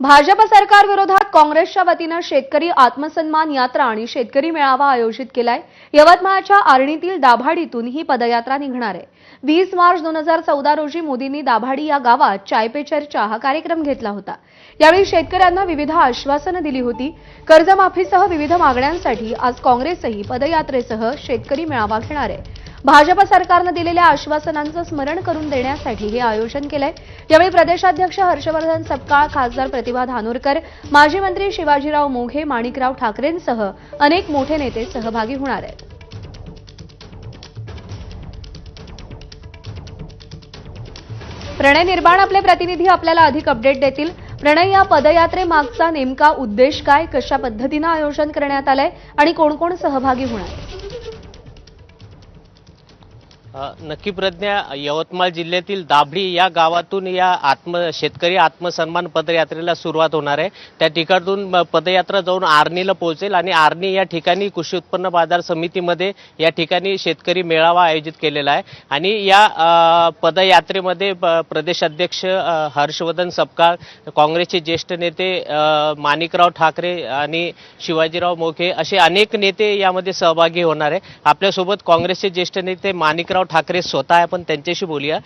भाजप सरकार विरोधात काँग्रेसच्या वतीनं शेतकरी आत्मसन्मान यात्रा आणि शेतकरी मेळावा आयोजित केलाय. यवतमाळच्या आर्णीतील दाभाडीतून ही पदयात्रा निघणार आहे. वीस मार्च दोन हजार चौदा रोजी मोदींनी दाभाडी या गावात चाय पे चर्चा हा कार्यक्रम घेतला होता. यावेळी शेतकऱ्यांना विविध आश्वासनं दिली होती. कर्जमाफीसह विविध मागण्यांसाठी आज काँग्रेसही पदयात्रेसह शेतकरी मेळावा घेणार आहे. भाजप सरकारनं दिलेल्या आश्वासनांचं स्मरण करून देण्यासाठी हे आयोजन केलंय. यावेळी प्रदेशाध्यक्ष हर्षवर्धन सपकाळ खासदार प्रतिभा धानोरकर माजी मंत्री शिवाजीराव मोघे माणिकराव ठाकरेंसह अनेक मोठे नेते सहभागी होणार आहेत. प्रणय निर्माण आपले प्रतिनिधी आपल्याला अधिक अपडेट देतील. प्रणय या पदयात्रेमागचा नेमका उद्देश काय? कशा पद्धतीनं आयोजन करण्यात आलंय? आणि कोण कोण सहभागी होणार? आहे? नक्की प्रज्ञा यवतमाळ जिल्ह्यातील दाभडी या गावातून या आत्म शेतकरी आत्मसन्मान पदयात्रेला सुरुवात होणार आहे. त्या ठिकाणून पदयात्रा जाऊन आर्णीला पोहोचेल आणि आर्णी या ठिकाणी कृषी उत्पन्न बाजार समितीमध्ये या ठिकाणी शेतकरी मेळावा आयोजित केलेला आहे. आणि या पदयात्रेमध्ये प्रदेशाध्यक्ष हर्षवर्धन सपकाळ काँग्रेसचे ज्येष्ठ नेते माणिकराव ठाकरे आणि शिवाजीराव मोखे असे अनेक नेते यामध्ये सहभागी होणार आहे. आपल्यासोबत काँग्रेसचे ज्येष्ठ नेते माणिकराव ठाकरे स्वतः आहे आपण त्यांच्याशी बोलूया.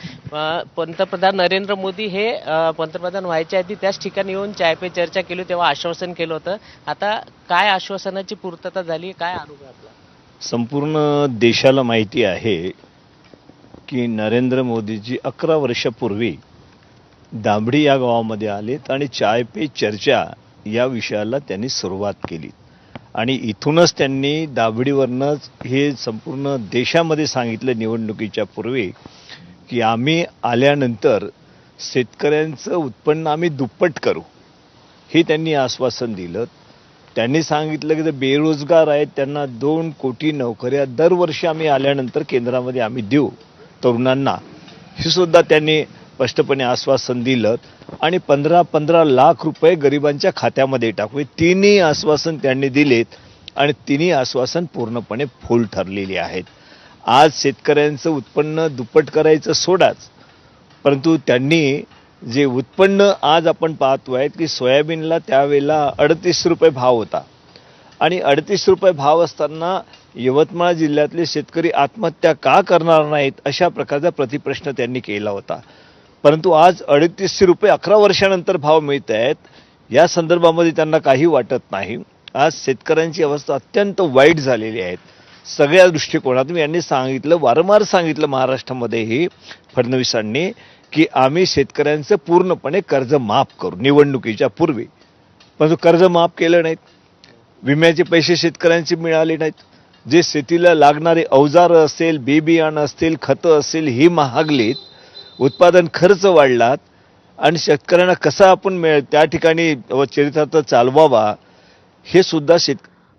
पंतप्रधान नरेंद्र मोदी हे पंतप्रधान व्हायच्या आधी त्याच ठिकाणी येऊन चाय पे चर्चा केली तेव्हा आश्वासन केलं होतं. आता काय आश्वासनाची पूर्तता झाली काय अनुभव आपला? संपूर्ण देशाला माहिती आहे की नरेंद्र मोदीजी अकरा वर्षापूर्वी दाभडी या गावामध्ये आलेत आणि चाय पे चर्चा या विषयाला त्यांनी सुरुवात केली. आणि इथूनच त्यांनी दाबडीवरनंच हे संपूर्ण देशामध्ये सांगितलं निवडणुकीच्या पूर्वी की आम्ही आल्यानंतर शेतकऱ्यांचं उत्पन्न आम्ही दुप्पट करू. हे त्यांनी आश्वासन दिलं. त्यांनी सांगितलं की जे बेरोजगार आहेत त्यांना दोन कोटी नोकऱ्या दरवर्षी आम्ही आल्यानंतर केंद्रामध्ये आम्ही देऊ तरुणांना. हे सुद्धा त्यांनी स्पष्टपणे आश्वासन दिलं आणि पंधरा पंधरा लाख रुपये गरिबांच्या खात्यामध्ये टाकू हे तिन्ही आश्वासन त्यांनी दिलेत आणि तिन्ही आश्वासन पूर्णपणे फुल ठरलेली आहेत. आज शेतकऱ्यांचं उत्पन्न दुप्पट करायचं सोडाच परंतु त्यांनी जे उत्पन्न आज आपण पाहतो आहेत की सोयाबीनला त्यावेळेला अडतीस रुपये भाव होता. आणि अडतीस रुपये भाव असताना यवतमाळ जिल्ह्यातले शेतकरी आत्महत्या का करणार नाहीत अशा प्रकारचा प्रतिप्रश्न त्यांनी केला होता. परंतु आज अडतीसशे रुपये अकरा वर्षानंतर भाव मिळत आहेत या संदर्भामध्ये त्यांना काही वाटत नाही. आज शेतकऱ्यांची अवस्था अत्यंत वाईट झालेली आहे. सगळ्या दृष्टिकोनातून यांनी सांगितलं वारंवार सांगितलं महाराष्ट्रामध्येही फडणवीसांनी की आम्ही शेतकऱ्यांचं पूर्णपणे कर्ज माफ करू निवडणुकीच्या पूर्वी. परंतु कर्ज माफ केलं नाहीत. विम्याचे पैसे शेतकऱ्यांचे मिळाले नाहीत. जे शेतीला लागणारे अवजार असेल बी बियाणं असतील खतं असेल ही महागलीत उत्पादन खर्च वाढलात आणि शेतकऱ्यांना कसा आपण मिळ त्या ठिकाणी चरित्रार्थ चालवावा हे सुद्धा शेत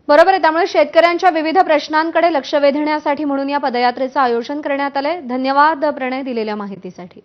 बरोबर आहे. त्यामुळे शेतकऱ्यांच्या विविध प्रश्नांकडे लक्ष वेधण्यासाठी म्हणून या पदयात्रेचं आयोजन करण्यात आलंय. धन्यवाद प्रणय दिलेल्या माहितीसाठी.